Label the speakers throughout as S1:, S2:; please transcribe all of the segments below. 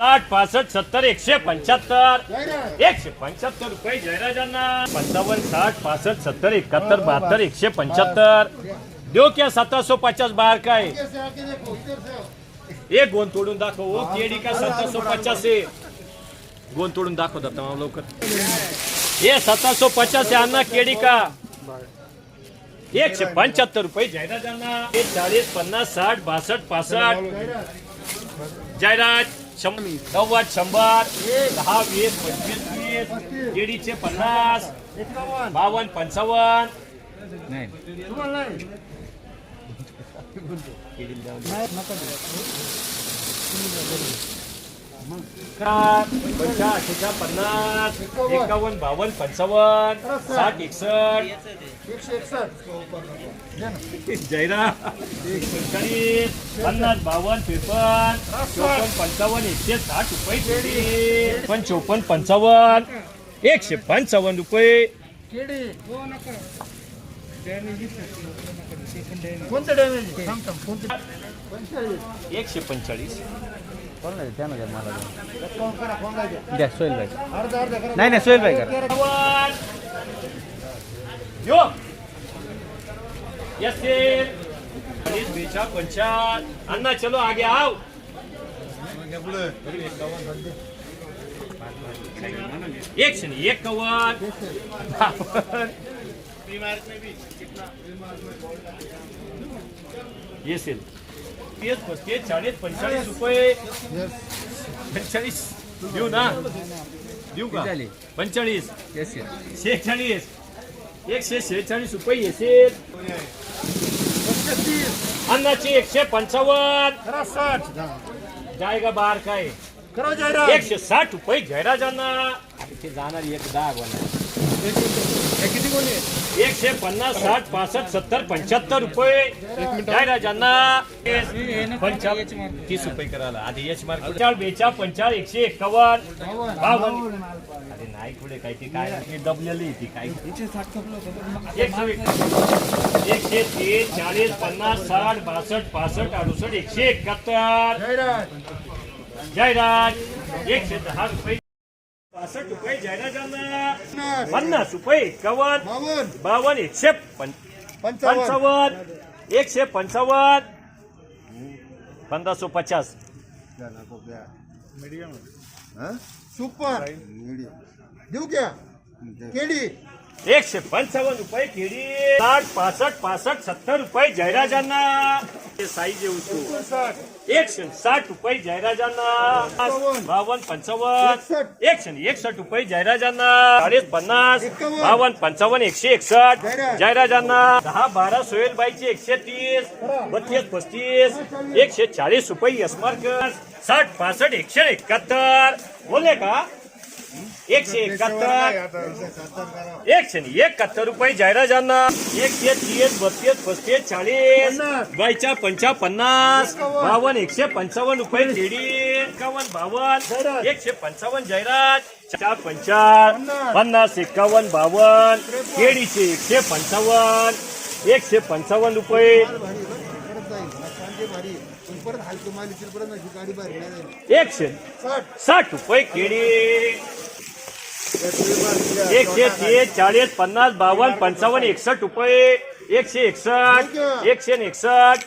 S1: साठ पासष्ट सत्तर एकशे पंच्याहत्तर. एकशे पंच्याहत्तर रुपये जयराजांना. पंचावन्न साठ पासष्ट सत्तर एकाहत्तर बहात्तर एकशे पंच्याहत्तर. देऊ क्या सतराशे पचास बाहेर काय? एक गोंद तोडून दाखव. ओ केडी का सतराशे पचास आहे गोंद तोडून दाखव दाता मला लवकर. ये सतराशे पचास आहे अण्णा केडी का? एकशे पंच्याहत्तर रुपये जयराजांना. एक चाळीस पन्नास साठ बासष्ट पासष्ट. शंभर नव्वद शंभर दहा वीस पंचवीस वीस केडीचे पन्नास बावन्न पंचावन्न. पन्नास एकावन्न बावन्न पंचावन्न साठ एकसष्ट. पंचेचाळीस पन्नास बावन्न त्रेपन्न चोपन्न पंचावन्न एकशे साठ रुपये पण चोपन्न पंचावन्न एकशे पंचावन्न रुपये.
S2: कोणतं डॅमेज थांब थांब कोणतं
S1: द्या पंचेचाळीस
S3: द्या सोहेल भाई
S2: अर्धा अर्धा करा
S3: नाही नाही सोहेल भाई करा
S1: यो यस चालीस बेचा पंचावन्न अन्ना चलो आगे आओ एकशे नाही, बावन्न. येस तीस पस्तीस चाळीस पंचेचाळीस रुपये. पंचेचाळीस. देऊ ना. देऊ का? पंचेचाळीस. शेहेचाळीस. एकशे शेहेचाळीस रुपये येतील अन्नाची एकशे पंचावन्न.
S2: करा साठ
S1: जायगा बार काय?
S2: करा जाहिरात.
S1: एकशे साठ रुपये जयराजांना ते जाणार एक दहा गोण्या.
S2: किती कोणी?
S1: एकशे पन्नास साठ पासष्ट सत्तर पंच्याहत्तर रुपये. जयराजांना पंचावन्न तीस रुपये करायला. आधी एच मार्क. पंचाळ बेचाळ पंचाळ एकशे एक्कावन्न. बावन्न अरे नाही पुढे काय ते काय? दबलेली ती काय? एकशे तीस चाळीस पन्नास साठ बासष्ट पासष्ट अडुसष्ट एकशे एकाहत्तर.
S2: जाहिरात
S1: एकशे दहा रुपये पासष्ट रुपये जाहिराजांना पन्नास रुपये एकावन्न.
S2: बावन्न.
S1: बावन्न एकशे
S2: पंचावन्न.
S1: एकशे पंचावन्न. पंधराशे पचास.
S2: सुपर देऊ क्या? केडी?
S1: एकशे पंचावन्न रुपये केळी साठ पासष्ट पासष्ट सत्तर रुपये जयराजांना. साईज येऊ तू
S2: साठ
S1: एकशे साठ रुपये जयराजांना. बावन्न पंचावन्न. एकशे एकसष्ट रुपये जयराजांना. चाळीस पन्नास. बावन्न पंचावन्न एकशे एकसष्ट.
S2: जयराज.
S1: जयराजांना. दहा बारा सोहेलबाईचे एकशे तीस. बत्तीस पस्तीस. एकशे चाळीस रुपये यशमार्कर साठ पासष्ट एकशे एकाहत्तर. बोलले का? एकशे एकाहत्तर. एकशे एकाहत्तर रुपये जाहिराजांना एकशे तीस बत्तीस पस्तीस चाळीस. बायच्या पंचा पन्नास. बावन्न एकशे पंचावन्न रुपये केडी. एकावन्न बावन्न
S2: जाहिरात.
S1: एकशे पंचावन्न जाहिरात चार पंचार
S2: पन्नास.
S1: एकावन्न बावन्न केडीचे एकशे पंचावन्न. एकशे पंचावन्न रुपये. एकशे
S2: साठ.
S1: साठ रुपये केडी. एकशे तीस चाळीस पन्नास बावन्न पंचावन्न एकसष्ट रुपये. एकशे एकसष्ट एकशे एकसष्ट.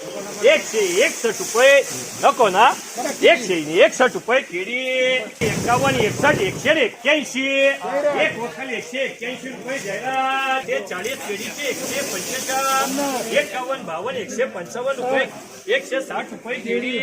S1: एकशे एकसठ रुपये. नको ना. एकशे एकसठ रुपये केळी एकावन्न एकसठ एकशे एक्क्याऐंशी. एक वखल एकशे एक्क्याऐंशी रुपये द्यायला. ते चाळीस केळीचे एकशे पंचेचाळीस. एकावन्न बावन्न एकशे पंचावन्न रुपये. एकशे साठ रुपये केळी